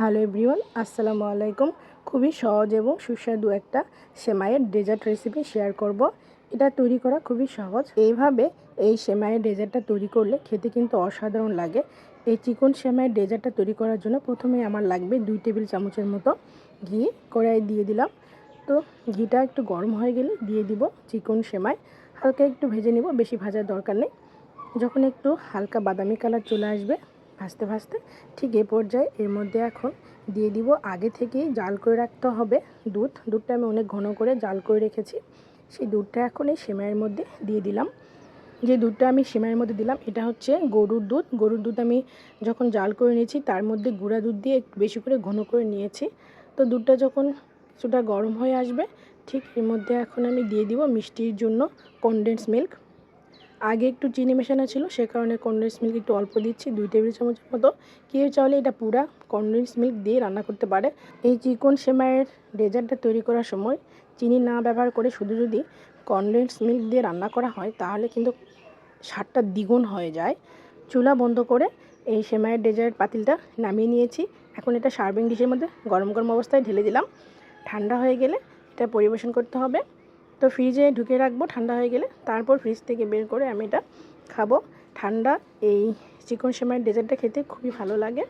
Hello everyone, আসসালামু আলাইকুম। খুবই সহজ এবং সুস্বাদু একটা সেমাইয়ের ডেজার্ট রেসিপি শেয়ার করব। এটা তৈরি করা খুবই সহজ। এইভাবে এই সেমাইয়ের ডেজার্টটা তৈরি করলে খেতে কিন্তু অসাধারণ লাগে। এই চিকন সেমাইয়ের ডেজার্টটা তৈরি করার জন্য প্রথমে আমার লাগবে দুই টেবিল চামচের মতো ঘি। কড়াই দিয়ে দিলাম। তো ঘিটা একটু গরম হয়ে গেলে দিয়ে দিব চিকন সেমাই। হালকা একটু ভেজে নিব, বেশি ভাজার দরকার নেই। যখন একটু হালকা বাদামি কালার চলে আসবে ভাজতে ভাজতে ঠিক এ পর্যায়ে এর মধ্যে এখন দিয়ে দিব আগে থেকেই জাল করে রাখতে হবে দুধ। দুধটা আমি অনেক ঘন করে জাল করে রেখেছি। সেই দুধটা এখন এই সেমাইয়ের মধ্যে দিয়ে দিলাম। যে দুধটা আমি সেমাইয়ের মধ্যে দিলাম, এটা হচ্ছে গরুর দুধ। গরুর দুধ আমি যখন জাল করে নিয়েছি, তার মধ্যে গুঁড়া দুধ দিয়ে একটু বেশি করে ঘন করে নিয়েছি। তো দুধটা যখন কিছুটা গরম হয়ে আসবে, ঠিক এর মধ্যে এখন আমি দিয়ে দিব মিষ্টির জন্য কনডেন্স মিল্ক আগে একটু চিনি মেশানো ছিল, সে কারণে কনডেন্স মিল্ক একটু অল্প দিচ্ছি, দুই টেবিল চামচের মতো। কেউ চাইলে এটা পুরা কনডেন্স মিল্ক দিয়ে রান্না করতে পারে। এই চিকন সেমাইয়ের ডেজার্টটা তৈরি করার সময় চিনি না ব্যবহার করে শুধু যদি কনডেন্স মিল্ক দিয়ে রান্না করা হয়, তাহলে কিন্তু স্বাদটা দ্বিগুণ হয়ে যায়। চুলা বন্ধ করে এই সেমাইয়ের ডেজার্ট পাতিলটা নামিয়ে নিয়েছি। এখন এটা সার্ভিং ডিশের মধ্যে গরম গরম অবস্থায় ঢেলে দিলাম। ঠান্ডা হয়ে গেলে এটা পরিবেশন করতে হবে। তো ফ্রিজে ঢুকে রাখব, ঠান্ডা হয়ে গেলে। তারপর ফ্রিজ থেকে বের করে আমি এটা খাব। ঠান্ডা, এই চিকন সেমাইয়ের ডেজার্টটা খেতে খুবই ভালো লাগে।